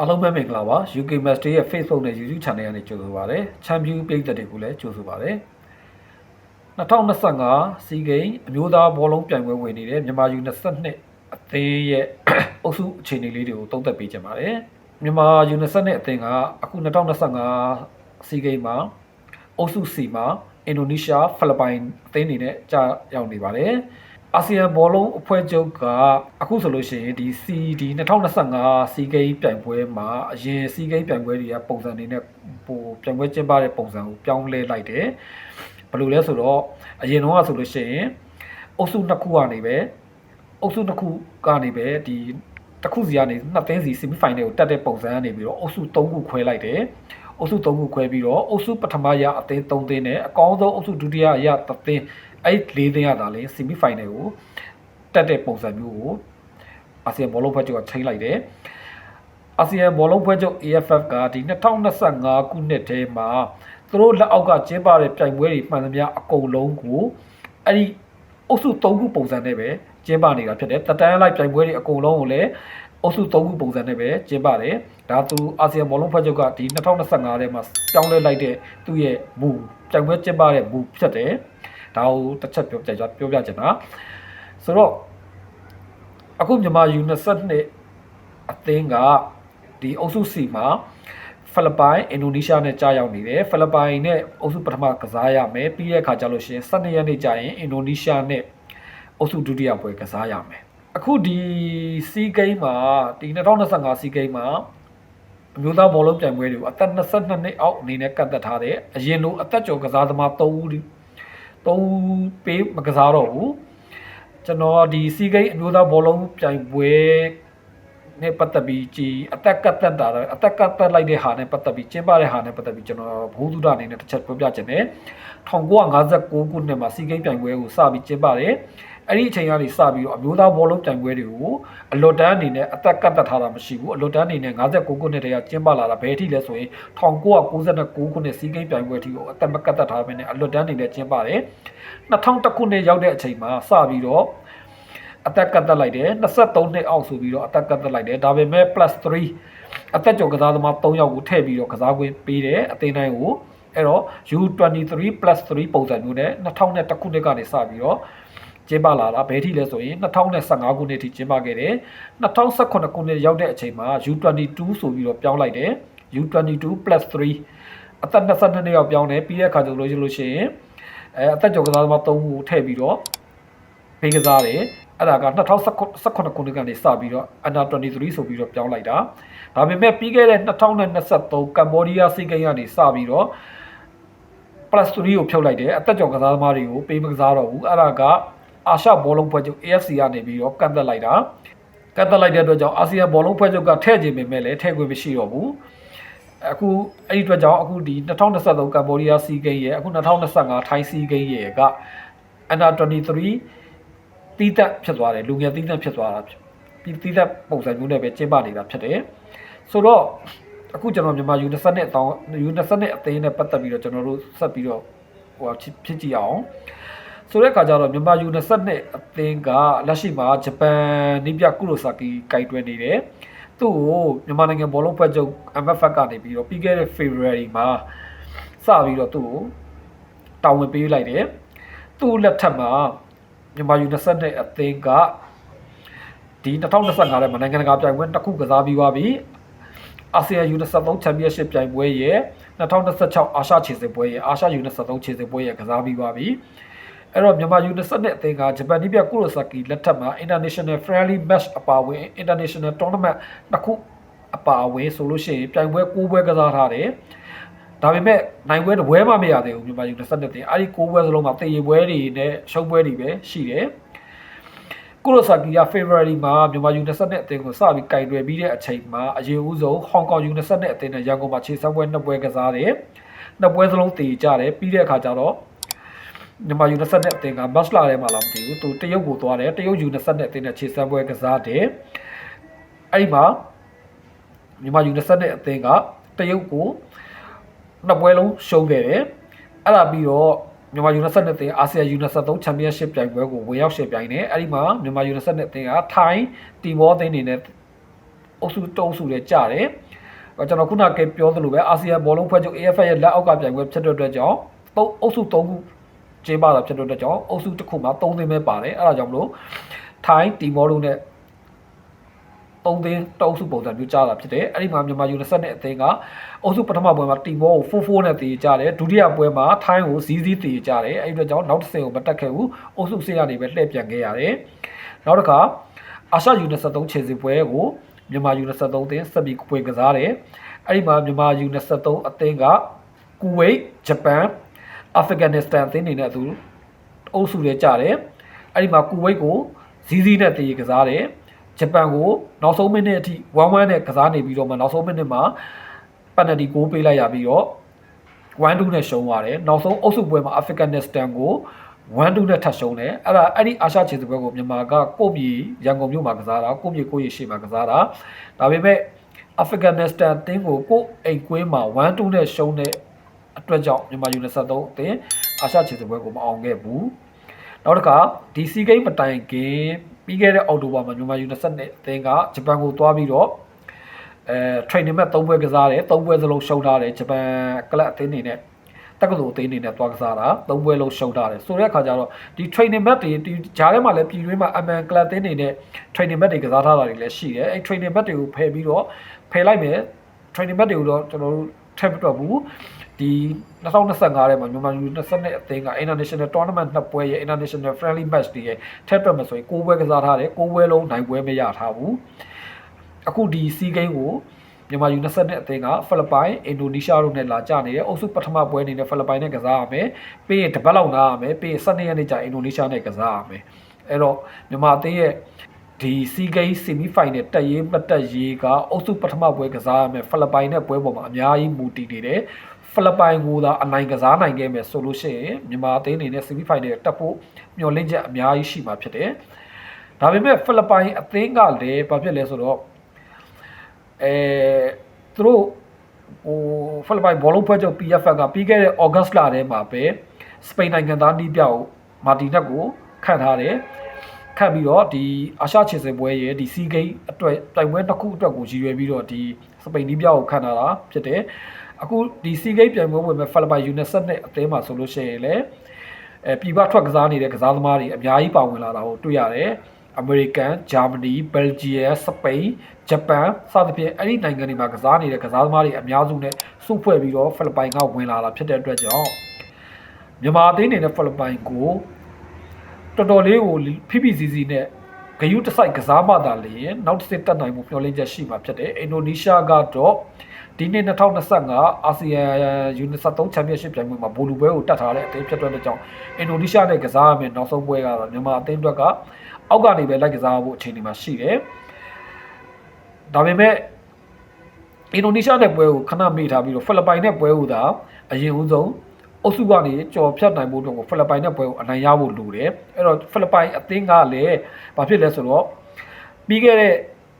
အားလုံးပဲမင်္ဂလာပါ UK Master ရဲ့ Facebook နဲ့ YouTube Channel ကနေကြိုဆိုပါရစေ။ Champion ပြည်သက်တွေကိုလည်းကြိုဆိုပါရစေ။2025စီဂိမ်းအမျိုးသားဘောလုံးပြိုင်ပွဲဝင်နေတဲ့မြန်မာ U22 အသင်းရဲ့အုပ်စုအခြေအနေလေးတွေကိုသုံးသပ်ပေးကြပါမယ်။မြန်မာ U22 အသင်းကအခု2025စီဂိမ်းမှာအုပ်စု C မှာအင်ဒိုနီးရှားဖိလစ်ပိုင်အသင်းတွေနဲ့ကြာရောက်နေပါတယ်။ အာဆီယံဘောလုံးအဖွဲ့ချုပ်ကအခုဆိုလို့ရှိရင်ဒီ CD 2025စီဂိမ်းပြိုင်ပွဲမှာအရင်စီဂိမ်းပြိုင်ပွဲတွေကပုံစံတွေနဲ့ပိုပြိုင်ပွဲကျင်းပတဲ့ပုံစံကိုပြောင်းလဲလိုက်တယ်။ဘယ်လိုလဲဆိုတော့အရင်တော့ဆိုလို့ရှိရင်အုပ်စုနှစ်ခုကနေပဲအုပ်စုနှစ်ခုကနေပဲဒီတစ်ခုစီကနေနှစ်သင်းစီ semi final ကိုတက်တဲ့ပုံစံကနေပြီးတော့အုပ်စု၃ခုခွဲလိုက်တယ်။အုပ်စု၃ခုခွဲပြီးတော့အုပ်စုပထမရအသင်း၃သင်းနဲ့အကောင်းဆုံးအုပ်စုဒုတိယရတစ်သင်း အဲ့၄သင်းရတာလေ semi final ကိုတက်တဲ့ပုံစံမျိုးကိုအာဆီယံဘောလုံးဖွဲ့ချုပ်ကချိန်လိုက်တယ်။အာဆီယံဘောလုံးဖွဲ့ချုပ် AFF ကဒီ2025ခုနှစ်ထဲမှာသူတို့လက်အောက်ကကျင်းပတဲ့ပြိုင်ပွဲတွေမှန်သမျှအကုန်လုံးကိုအဲ့ဒီအုပ်စု၃ခုပုံစံနဲ့ပဲကျင်းပနေတာဖြစ်တယ်။တတန်းလိုက်ပြိုင်ပွဲတွေအကုန်လုံးကိုလည်းအုပ်စု၃ခုပုံစံနဲ့ပဲကျင်းပတယ်။ဒါသူအာဆီယံဘောလုံးဖွဲ့ချုပ်ကဒီ2025ထဲမှာပြောင်းလဲလိုက်တဲ့သူ့ရဲ့မူပြိုင်ပွဲကျင်းပတဲ့မူဖြစ်တယ်။ ဒါကိုတစ်ချက်ပြောပြကြပြောပြချင်တာ။ဆိုတော့အခုမြန်မာ U22 အသင်းကဒီအုပ်စု C မှာဖိလစ်ပိုင်အင်ဒိုနီးရှားနဲ့ကြာရောက်နေတယ်ဖိလစ်ပိုင်နဲ့အုပ်စုပထမကစားရမယ်ပြီးတဲ့အခါကျလို့ရှိရင်12ရက်နေ့ကြာရင်အင်ဒိုနီးရှားနဲ့အုပ်စုဒုတိယပွဲကစားရမယ်အခုဒီစီးဂိမ်းမှာဒီ2025စီးဂိမ်းမှာအမျိုးသားဘောလုံးပြိုင်ပွဲတွေကိုအသက်22နှစ်အောက်အနေနဲ့ကတ်သက်ထားတယ်အရင်လိုအသက်ကျော်ကစားသမား3ဦး 3ဦးပေးမကစားတော့ဘူးကျွန်တော်ဒီစီးဂိမ်းအမျိုးသားဘောလုံးပြိုင်ပွဲနဲ့ပတ်သက်ပြီးကြည်အသက်ကတ်သက်တာအသက်ကတ်သက်လိုက်တဲ့ဟာနဲ့ပတ်သက်ပြီးကျင်းပတဲ့ဟာနဲ့ပတ်သက်ပြီးကျွန်တော်ဘိုးသူဒအနေနဲ့တစ်ချက်ပြောပြချင်တယ်1959ခုနှစ်မှာစီးဂိမ်းပြိုင်ပွဲကိုစပြီးကျင်းပတယ် အဲ့ဒီအချိန်ကနေစပြီးတော့အမျိုးသားဘောလုံးပြိုင်ပွဲတွေကိုအလွတ်တန်းအနေနဲ့အသက်ကတ်သက်ထားတာမရှိဘူးအလွတ်တန်းအနေနဲ့59ခုနှစ်တည်းကကျင်းပလာတာဘယ်အထိလဲဆိုရင်1999ခုနှစ်စီးဂိမ်းပြိုင်ပွဲအထိကိုအသက်မကတ်သက်ထားဘဲနဲ့အလွတ်တန်းအနေနဲ့ကျင်းပတယ်2001ခုနှစ်ရောက်တဲ့အချိန်မှာစပြီးတော့အသက်ကတ်သက်လိုက်တယ်23နှစ်အောက်ဆိုပြီးတော့အသက်ကတ်သက်လိုက်တယ်ဒါပေမဲ့ +3 အသက်ကျော်ကစားသမား3ယောက်ကိုထည့်ပြီးတော့ကစားခွင့်ပေးတယ်အသင်းတိုင်းကိုအဲ့တော့ U23+3 ပုံစံမျိုးနဲ့2001ခုနှစ်ကနေစပြီးတော့ ကျင်းပလာတာဘယ်ထိလဲဆိုရင်2015ခုနှစ်ထိကျင်းပခဲ့တယ်2018ခုနှစ်ရောက်တဲ့အချိန်မှာ U22 ဆိုပြီးတော့ပြောင်းလိုက်တယ် U22+3 အသက်22နှစ်ယောက်ပြောင်းတယ်ပြီးတဲ့အခါကျလို့ရှိလို့ရှိရင်အဲအသက်ကျော်ကစားသမား3ဦးကိုထည့်ပြီးတော့ပေးကစားတယ်အဲ့ဒါက2018ခုနှစ်ကနေစပြီးတော့ Under 23ဆိုပြီးတော့ပြောင်းလိုက်တာဒါပေမဲ့ပြီးခဲ့တဲ့2023ကမ္ဘောဒီးယားစီးကိန်းကနေစပြီးတော့ plus 3ကိုဖြုတ်လိုက်တယ်အသက်ကျော်ကစားသမားတွေကိုပေးမကစားတော့ဘူးအဲ့ဒါက အာရှဘောလုံးဖွဲ့ချုပ် AFC ကနေပြီးတော့ကန့်သက်လိုက်တာကန့်သက်လိုက်တဲ့အတွက်ကြောင့်အာဆီယံဘောလုံးဖွဲ့ချုပ်ကထည့်ခြင်းပေမဲ့လည်းထည့်ခွင့်မရှိတော့ဘူးအခုအဲ့ဒီအတွက်ကြောင့်အခုဒီ2023ကမ္ဘောဒီးယားစီးကိန်းရဲ့အခု2025ထိုင်းစီးကိန်းရဲ့က Under 23တီးတက်ဖြစ်သွားတယ်လူငယ်တီးတက်ဖြစ်သွားတာပြီးတီးတက်ပုံစံမျိုးနဲ့ပဲကျင်းပနေတာဖြစ်တယ်ဆိုတော့အခုကျွန်တော်မြန်မာ U20 နဲ့အတောင်း U20 နဲ့အသင်းနဲ့ပတ်သက်ပြီးတော့ကျွန်တော်တို့ဆက်ပြီးတော့ဟိုဖြစ်ကြည့်အောင် ဆိုတဲ့အခါကျတော့မြန်မာ U20 နဲ့အသင်းကလက်ရှိမှာဂျပန်နိပြကုရိုဆာကီကိုက်တွယ်နေတယ်သူ့ကိုမြန်မာနိုင်ငံဘောလုံးဖွဲ့ချုပ် MFF ကနေပြီးတော့ပြီးခဲ့တဲ့ February မှာစပြီးတော့သူ့ကိုတာဝန်ပေးလိုက်တယ်သူ့လက်ထက်မှာမြန်မာ U20 နဲ့အသင်းကဒီ2025ထဲမှာနိုင်ငံတကာပြိုင်ပွဲတစ်ခုကစားပြီးသွားပြီအာဆီယံ U23 Championship ပြိုင်ပွဲရဲ့2026အာရှခြေစစ်ပွဲရဲ့အာရှ U23 ခြေစစ်ပွဲရဲ့ကစားပြီးသွားပြီ အဲ့တော့မြန်မာ U23 အသင်းကဂျပန်နိပြကုရိုဆာကီလက်ထက်မှာ International Friendly Match အပါအဝင် International Tournament တစ်ခုအပါအဝင်ဆိုလို့ရှိရင်ပြိုင်ပွဲ၉ပွဲကစားထားတယ်ဒါပေမဲ့နိုင်ပွဲတစ်ပွဲမှမရသေးဘူးမြန်မာ U22 တင်အဲ့ဒီ၉ပွဲစလုံးမှာတည်ရပွဲတွေနဲ့ရှုံးပွဲတွေပဲရှိတယ်ကုရိုဆာကီက February မှာမြန်မာ U22 အသင်းကိုစပြီးကင်တွယ်ပြီးတဲ့အချိန်မှာအရင်ဦးဆုံး Hong Kong U22 အသင်းနဲ့ရန်ကုန်မှာခြေစမ်းပွဲနှစ်ပွဲကစားတယ်နှစ်ပွဲစလုံးတည်ကြတယ်ပြီးတဲ့အခါကျတော့ မြန်မာ U22 အသင်းကမတ်လထဲမှာလာမသိဘူးသူတရုတ်ကိုသွားတယ်တရုတ် U22 အသင်းနဲ့ခြေစမ်းပွဲကစားတယ်အဲ့ဒီမှာမြန်မာ U22 အသင်းကတရုတ်ကိုနှစ်ပွဲလုံးရှုံးခဲ့တယ်အဲ့ဒါပြီးတော့မြန်မာ U22 အသင်းအာဆီယံ U23 Championship ပြိုင်ပွဲကိုဝင်ရောက်ရှင်ပြိုင်တယ်အဲ့ဒီမှာမြန်မာ U22 အသင်းကထိုင်းတီမောအသင်းနေနဲ့အုပ်စုတုံးစုနဲ့ကြတယ်ကျွန်တော်ခုနကပြောသလိုပဲအာဆီယံဘောလုံးဖွဲ့ချုပ် AFF ရဲ့လက်အောက်ကပြိုင်ပွဲဖြစ်တဲ့အတွက်ကြောင့်သုံးအုပ်စု၃ခု ကျင်းပတာဖြစ်တဲ့အတွက်ကြောင့်အုပ်စုတစ်ခုမှာ၃သင်းပဲပါတယ်အဲ့ဒါကြောင့်မလို့ထိုင်းတီမောတို့နဲ့၃သင်းတောက်စုပုံစံမျိုးကြားတာဖြစ်တယ်အဲ့ဒီမှာမြန်မာယူ၂၀နဲ့အသင်းကအုပ်စုပထမပွဲမှာတီမောကို4-4နဲ့တည်ကြတယ်ဒုတိယပွဲမှာထိုင်းကို0-0တည်ကြတယ်အဲ့ဒီအတွက်ကြောင့်နောက်တစ်ဆင့်ကိုမတက်ခဲ့ဘူးအုပ်စုဆင့်ကနေပဲလှည့်ပြန်ခဲ့ရတယ်နောက်တစ်ခါအာရှယူ23ခြေစစ်ပွဲကိုမြန်မာယူ23အသင်းဆက်ပြီးပွဲကစားတယ်အဲ့ဒီမှာမြန်မာယူ23အသင်းကကူဝိတ်ဂျပန် အာဖဂန်နစ္စတန်အသင်းတွေနဲ့အတူအုပ်စုတွေကြတယ်အဲ့ဒီမှာကူဝိတ်ကိုဇီးဇီးနဲ့တည်ကစားတယ်ဂျပန်ကိုနောက်ဆုံးမိနစ်အထိ1-1နဲ့ကစားနေပြီးတော့မှနောက်ဆုံးမိနစ်မှာပန်နတီကိုပေးလိုက်ရပြီးတော့1-2နဲ့ရှုံးသွားတယ်နောက်ဆုံးအုပ်စုပွဲမှာအာဖဂန်နစ္စတန်ကို1-2နဲ့ထပ်ရှုံးတယ်အဲ့ဒါအဲ့ဒီအာရှခြေစစ်ပွဲကိုမြန်မာကကိုယ့်ပြည်ရန်ကုန်မြို့မှာကစားတာကိုယ့်ပြည်ကိုယ့်ရရှိမှာကစားတာဒါပေမဲ့အာဖဂန်နစ္စတန်တင်းကိုကိုယ့်အိမ်ကွင်းမှာ1-2နဲ့ရှုံးတဲ့ အတွက်ကြောင့်မြန်မာယူ23အသင်းအာရှခြေစစ်ပွဲကိုမအောင်ခဲ့ဘူးနောက်တစ်ခါဒီစီဂိမ်းမတိုင်ခင်ပြီးခဲ့တဲ့အောက်တိုဘာမှာမြန်မာယူ22အသင်းကဂျပန်ကိုသွားပြီးတော့အဲ training match 3ပွဲကစားတယ်3ပွဲစလုံးရှုံးထားတယ်ဂျပန်ကလပ်အသင်းနေနဲ့တက္ကသိုလ်အသင်းနေနဲ့သွားကစားတာ3ပွဲလုံးရှုံးထားတယ်ဆိုတဲ့အခါကျတော့ဒီ training match တွေဒီဂျားထဲမှာလည်းပြည်တွင်းမှာ MN ကလပ်အသင်းနေနဲ့ training match တွေကစားထားတာတွေလည်းရှိတယ်အဲ training match တွေကိုဖယ်ပြီးတော့ဖယ်လိုက်မယ် training match တွေကိုတော့ကျွန်တော်တို့ထည့်မတွက်ဘူး ဒီ2025ထဲမှာမြန်မာယူ22အသင်းက international tournament နှစ်ပွဲရဲ့ international friendly match တွေရဲ့ထည့်တွက်မယ်ဆိုရင်6ပွဲကစားထားတယ်6ပွဲလုံးနိုင်ပွဲမရထားဘူးအခုဒီစီးကိန်းကိုမြန်မာယူ22အသင်းကဖိလစ်ပိုင်အင်ဒိုနီးရှားတို့နဲ့လာကြနေတယ်အုပ်စုပထမပွဲအနေနဲ့ဖိလစ်ပိုင်နဲ့ကစားရမယ်ပြီးရင်တပတ်လောက်နားရမယ်ပြီးရင်12ရက်နေ့ကျအင်ဒိုနီးရှားနဲ့ကစားရမယ်အဲ့တော့မြန်မာအသင်းရဲ့ဒီစီဂိမ်းဆီမီဖိုင်နယ်တက်ရေးမတက်ရေးကအုပ်စုပထမပွဲကစားရမယ်ဖိလစ်ပိုင်နဲ့ပွဲပေါ်မှာအများကြီးမူတည်နေတယ် ဖိလစ်ပိုင်ကိုသာအနိုင်ကစားနိုင်ခဲ့မယ်ဆိုလို့ရှိရင်မြန်မာအသင်းအနေနဲ့ဆီမီဖိုင်နယ်တက်ဖို့မျှော်လင့်ချက်အများကြီးရှိမှာဖြစ်တယ်ဒါပေမဲ့ဖိလစ်ပိုင်အသင်းကလည်းဘာဖြစ်လဲဆိုတော့အဲသူတို့ဟိုဖိလစ်ပိုင်ဘောလုံးဖွဲ့ချုပ် PFF ကပြီးခဲ့တဲ့ August လထဲမှာပဲစပိန်နိုင်ငံသားနီးပြောက်မာတီနက်ကိုခန့်ထားတယ်ခန့်ပြီးတော့ဒီအာရှချေစင်ပွဲရဲ့ဒီစီဂိမ်းအတွက်တိုင်ပွဲတစ်ခုအတွက်ကိုရည်ရွယ်ပြီးတော့ဒီစပိန်နီးပြောက်ကိုခန့်ထားတာဖြစ်တယ် အခုဒီစီဂိမ်းပြိုင်ပွဲဝင်မဲ့ဖိလစ်ပိုင်ယူနက်ဆက်နဲ့အသင်းမှာဆိုလို့ရှိရင်လည်းအဲပြည်ပထွက်ကစားနေတဲ့ကစားသမားတွေအများကြီးပါဝင်လာတာကိုတွေ့ရတယ်အမေရိကန်၊ဂျာမနီ၊ဘယ်လ်ဂျီယံ၊စပိန်၊ဂျပန်စသဖြင့်အဲ့ဒီနိုင်ငံတွေမှာကစားနေတဲ့ကစားသမားတွေအများစုနဲ့စုဖွဲ့ပြီးတော့ဖိလစ်ပိုင်ကဝင်လာတာဖြစ်တဲ့အတွက်ကြောင့်မြန်မာအသင်းနေတဲ့ဖိလစ်ပိုင်ကိုတော်တော်လေးကိုဖိဖိစီစီနဲ့ဂယုတစိုက်ကစားမှသာလေနောက်တစ်ဆင့်တက်နိုင်မှုမျှော်လင့်ချက်ရှိမှာဖြစ်တယ်အင်ဒိုနီးရှားကတော့ ဒီနှစ်2025အာဆီယံယူနစ်73ချန်ပီယံရှစ်ပြိုင်ပွဲမှာဘိုလူပွဲကိုတက်ထားတဲ့အသင်းဖြစ်တဲ့ကြောင့်အင်ဒိုနီးရှားနဲ့ကစားရမယ့်နောက်ဆုံးပွဲကတော့မြန်မာအသင်းအတွက်ကအောက်ကနေပဲလိုက်ကစားဖို့အခြေအနေမှာရှိတယ်ဒါပေမဲ့အင်ဒိုနီးရှားနဲ့ပွဲကိုခဏမေ့ထားပြီးတော့ဖိလစ်ပိုင်နဲ့ပွဲကိုသာအရင်ဦးဆုံးအုပ်စုကနေကြော်ဖြတ်နိုင်ဖို့အတွက်ကိုဖိလစ်ပိုင်နဲ့ပွဲကိုအနိုင်ရဖို့လိုတယ်အဲ့တော့ဖိလစ်ပိုင်အသင်းကလည်းဘာဖြစ်လဲဆိုတော့ပြီးခဲ့တဲ့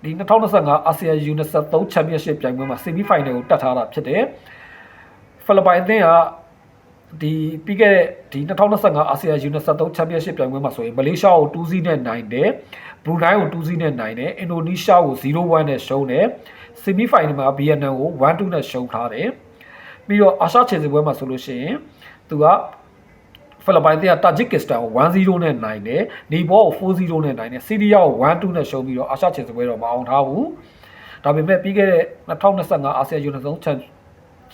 ဒီ2025အာဆီယံ U23 Championship ပြိုင်ပွဲမှာ semi final ကိုတက်ထားတာဖြစ်တယ်ဖိလစ်ပိုင်အသင်းကဒီပြီးခဲ့တဲ့ဒီ2025အာဆီယံ U23 Championship ပြိုင်ပွဲမှာဆိုရင်မလေးရှားကို2-0နဲ့နိုင်တယ်ဘရူနိုင်းကို2-0နဲ့နိုင်တယ်အင်ဒိုနီးရှားကို0-1နဲ့ရှုံးတယ် semi final မှာဗီယက်နမ်ကို1-2နဲ့ရှုံးထားတယ်ပြီးတော့အာရှချေစီပွဲမှာဆိုလို့ရှိရင်သူက ဖိလစ်ပိုင်တရားတာဂျစ်ကစ္စတန်ကို1-0နဲ့နိုင်တယ်။နီဘောကို4-0နဲ့နိုင်တယ်။စီးရီးယားကို1-2နဲ့ရှုံးပြီးတော့အာရှချေစပွဲတော့မအောင်ထားဘူး။ဒါပေမဲ့ပြီးခဲ့တဲ့2025အာဆီယံယူနီဆုံးချန်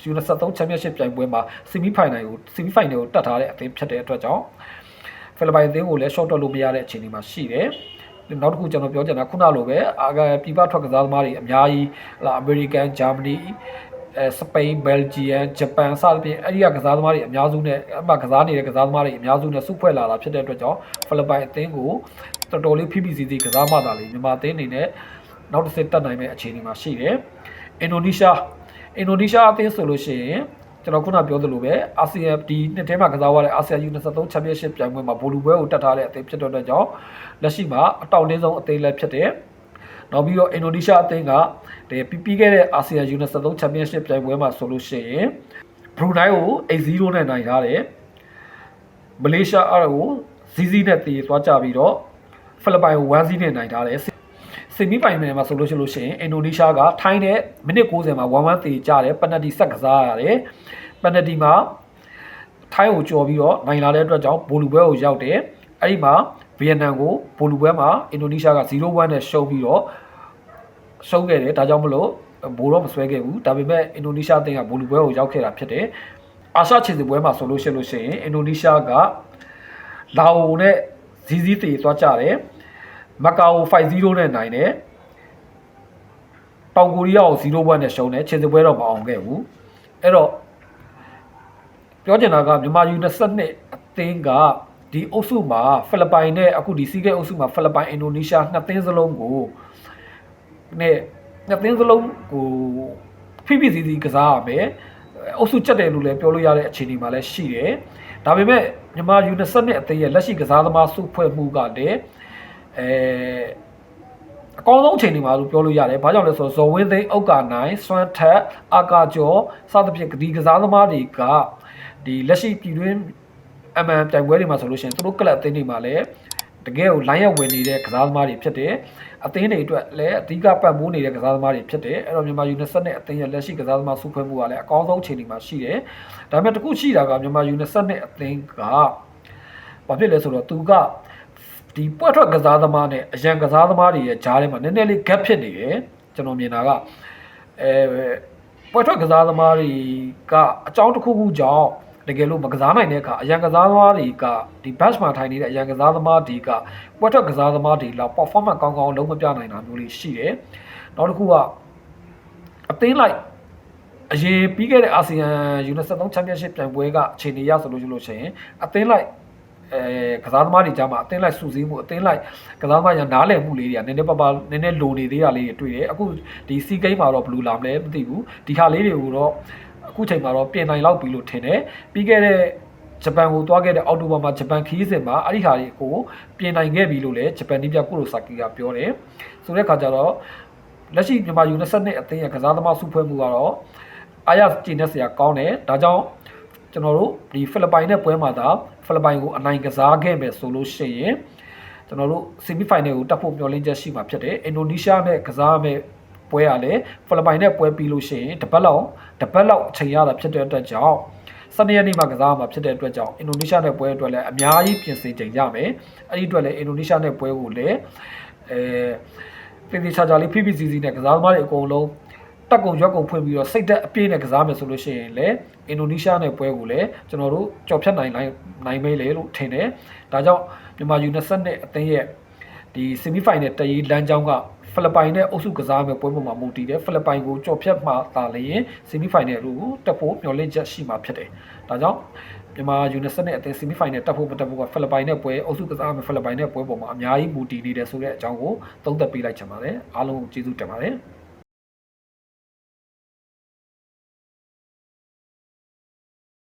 ယူနီ73ချန်ပီယံရှစ်ပြိုင်ပွဲမှာဆီမီဖိုင်နယ်ကိုဆီမီဖိုင်နယ်ကိုတက်ထားတဲ့အသင်းဖြစ်တဲ့အတွက်ကြောင့်ဖိလစ်ပိုင်အသင်းကိုလည်း short တက်လို့မရတဲ့အခြေအနေမှာရှိတယ်။နောက်တစ်ခုကျွန်တော်ပြောချင်တာခုနလိုပဲအာဂပြည်ပထွက်ကစားသမားတွေအများကြီးလာအမေရိကန်ဂျာမနီ အဲစပိန်ဘယ်လ်ဂျီယံဂျပန်စသဖြင့်အဲ့ဒီကကစားသမားတွေအများစုနဲ့အမှကစားနေတဲ့ကစားသမားတွေအများစုနဲ့စုဖွဲ့လာတာဖြစ်တဲ့အတွက်ကြောင့်ဖိလစ်ပိုင်အသင်းကိုတော်တော်လေးဖိဖိစီစီကစားမှသာလေမြန်မာအသင်းအနေနဲ့နောက်တစ်ဆင့်တက်နိုင်မယ့်အခြေအနေမှာရှိတယ်အင်ဒိုနီးရှားအင်ဒိုနီးရှားအသင်းဆိုလို့ရှိရင်ကျွန်တော်ခုနပြောသလိုပဲအာဆီယံဒီနှစ်ထဲမှာကစားရတဲ့အာဆီယံ U23 Championship ပြိုင်ပွဲမှာဗိုလ်လူပွဲကိုတက်ထားတဲ့အသင်းဖြစ်တဲ့အတွက်ကြောင့်လက်ရှိမှာအတောင်တင်းဆုံးအသင်းလည်းဖြစ်တဲ့ နောက်ပြီးတော့အင်ဒိုနီးရှားအသင်းကဒီပြီးခဲ့တဲ့အာဆီယံ U23 Championship ပြိုင်ပွဲမှာဆိုလို့ရှိရင်ဘရူနိုင်းကို8-0နဲ့နိုင်ထားတယ်မလေးရှားအားကို0-0နဲ့တည်သွားကြပြီးတော့ဖိလစ်ပိုင်ကို1-0နဲ့နိုင်ထားတယ်စင်မီပိုင်နယ်မှာဆိုလို့ရှိလို့ရှိရင်အင်ဒိုနီးရှားကထိုင်းတဲ့မိနစ်90မှာ1-1တေကြတယ်ပက်နတီဆက်ကစားရတယ်ပက်နတီမှာထိုင်းကိုကြော်ပြီးတော့နိုင်လာတဲ့အတွက်ကြောင့်ဘိုလူပွဲကိုရောက်တယ်အဲ့ဒီမှာဗီယက်နမ်ကိုဘိုလူပွဲမှာအင်ဒိုနီးရှားက0-1နဲ့ရှုံးပြီးတော့ ရှုံးခဲ့တယ်ဒါကြောင့်မလို့ဘိုတော့မဆွဲခဲ့ဘူးဒါပေမဲ့အင်ဒိုနီးရှားအသင်းကဘိုလူပွဲကိုရောက်ခဲ့တာဖြစ်တယ်အာရှခြေစစ်ပွဲမှာဆိုလို့ရှိလို့ရှိရင်အင်ဒိုနီးရှားကလာအိုနဲ့ဇီဇီတေသွားကြတယ်မကာအို5-0နဲ့နိုင်တယ်တောင်ကိုရီးယားကို0ဘွဲနဲ့ရှုံးတယ်ခြေစစ်ပွဲတော့မအောင်ခဲ့ဘူးအဲ့တော့ပြောချင်တာကမြန်မာ U22 အသင်းကဒီအုပ်စုမှာဖိလစ်ပိုင်နဲ့အခုဒီစီးကဲအုပ်စုမှာဖိလစ်ပိုင်အင်ဒိုနီးရှားနှစ်သင်းစလုံးကို နဲ့နှစ်သင်းစလုံးကိုဖိဖိစီစီကစားရမယ်အုပ်စုချက်တယ်လို့လည်းပြောလို့ရတဲ့အခြေအနေမှာလည်းရှိတယ်ဒါပေမဲ့မြန်မာ U22 အသင်းရဲ့လက်ရှိကစားသမားစုဖွဲ့မှုကလည်းအဲအကောင်းဆုံးအချိန်ဒီမှာလို့ပြောလို့ရတယ်။ဘာကြောင့်လဲဆိုတော့ဇော်ဝင်းသိန်းအောက်ကနိုင်စွမ်းထက်အာကာကျော်စသဖြင့်ဒီကစားသမားတွေကဒီလက်ရှိပြည်တွင်းအမှန်ပြိုင်ပွဲတွေမှာဆိုလို့ရှိရင်သူတို့ကလပ်အသင်းတွေမှာလည်း တကယ်ကိုလိုင်းရောက်ဝင်နေတဲ့ကစားသမားတွေဖြစ်တယ်။အသင်းတွေအတွက်လည်းအဓိကပတ်မိုးနေတဲ့ကစားသမားတွေဖြစ်တယ်။အဲ့တော့မြန်မာ U22 နဲ့အသင်းရဲ့လက်ရှိကစားသမားစုဖွဲ့မှုကလည်းအကောင်းဆုံးအချိန်ဒီမှာရှိတယ်။ဒါပေမဲ့တခုရှိတာကမြန်မာ U22 နဲ့အသင်းကဘာဖြစ်လဲဆိုတော့သူကဒီပွက်ထွက်ကစားသမားနဲ့အရန်ကစားသမားတွေရဲ့ဂျားထဲမှာနည်းနည်းလေး gap ဖြစ်နေတယ်ကျွန်တော်မြင်တာကအဲပွက်ထွက်ကစားသမားတွေကအကြောင်းတစ်ခုခုကြောင့် တကယ်လို့မကစားနိုင်တဲ့အခါအရန်ကစားသမားတွေကဒီ batch မှာထိုင်နေတဲ့အရန်ကစားသမားတွေကပွက်ထွက်ကစားသမားတွေလောက် performance ကောင်းကောင်းလုံးမပြနိုင်တာမျိုးလေးရှိတယ်နောက်တစ်ခုကအသင်းလိုက်အရင်ပြီးခဲ့တဲ့အာဆီယံ U23 Championship ပြိုင်ပွဲကအခြေအနေရဆိုလို့ရှိလို့ရှိရင်အသင်းလိုက်အဲကစားသမားတွေကြားမှာအသင်းလိုက်စုစည်းမှုအသင်းလိုက်ကစားသမားညာနားလည်မှုလေးတွေကနည်းနည်းပါးပါးနည်းနည်းလိုနေသေးတာလေးတွေတွေ့တယ်အခုဒီစီဂိမ်းမှာတော့ဘယ်လိုလာမလဲမသိဘူးဒီဟာလေးတွေကိုတော့ အခုချိန်မှာတော့ပြင်နိုင်လောက်ပြီလို့ထင်တယ်ပြီးခဲ့တဲ့ဂျပန်ကိုသွားခဲ့တဲ့အောက်တိုဘာမှာဂျပန်ခီးစဉ်မှာအဲ့ဒီဟာတွေကိုပြင်နိုင်ခဲ့ပြီလို့လည်းဂျပန်နီးပြကုရိုဆာကီကပြောတယ်ဆိုတဲ့အခါကျတော့လက်ရှိမြန်မာ U22 အသင်းရဲ့ကစားသမားစုဖွဲ့မှုကတော့အားရကျင်းနေစရာကောင်းတယ်ဒါကြောင့်ကျွန်တော်တို့ဒီဖိလစ်ပိုင်နဲ့ပွဲမှာသာဖိလစ်ပိုင်ကိုအနိုင်ကစားခဲ့မယ်ဆိုလို့ရှိရင်ကျွန်တော်တို့ဆီမီဖိုင်နယ်ကိုတက်ဖို့မျှော်လင့်ချက်ရှိမှာဖြစ်တယ်အင်ဒိုနီးရှားနဲ့ကစားမယ် ပွဲရလဲဖိလစ်ပိုင်နဲ့ပွဲပြီးလို့ရှိရင်တပတ်လောက်တပတ်လောက်အချိန်ရတာဖြစ်တဲ့အတွက်ကြောင့်စနေနေ့မှာကစားမှာဖြစ်တဲ့အတွက်ကြောင့်အင်ဒိုနီးရှားနဲ့ပွဲအတွက်လည်းအများကြီးပြင်ဆင်ချိန်ရမယ်အဲ့ဒီအတွက်လည်းအင်ဒိုနီးရှားနဲ့ပွဲကိုလည်းအဲပြင်ပြချာချာလေး PPCC နဲ့ကစားသမားတွေအကုန်လုံးတက်ကုံရွက်ကုံဖွင့်ပြီးတော့စိတ်သက်အပြည့်နဲ့ကစားမယ်ဆိုလို့ရှိရင်လည်းအင်ဒိုနီးရှားနဲ့ပွဲကိုလည်းကျွန်တော်တို့ကြော်ဖြတ်နိုင်နိုင်နိုင်မေးလေလို့ထင်တယ်။ဒါကြောင့်မြန်မာ U20 နဲ့အသင်းရဲ့ဒီ semi final တရေးလမ်းကြောင်းက ဖိလစ်ပိုင်နဲ့အုပ်စုကစားမယ့်ပွဲပေါ်မှာမူတည်တယ်ဖိလစ်ပိုင်ကိုကြော်ဖြတ်မှသာလျင် semi final ကိုတက်ဖို့မျှော်လင့်ချက်ရှိမှာဖြစ်တယ်။ဒါကြောင့်မြန်မာ U20 နဲ့အသင်း semi final တက်ဖို့မတက်ဖို့ကဖိလစ်ပိုင်နဲ့ပွဲအုပ်စုကစားမယ့်ဖိလစ်ပိုင်နဲ့ပွဲပေါ်မှာအများကြီးမူတည်နေတယ်ဆိုတဲ့အကြောင်းကိုသုံးသပ်ပေးလိုက်ချင်ပါတယ်။အားလုံးကျေးဇူးတင်ပါတယ်။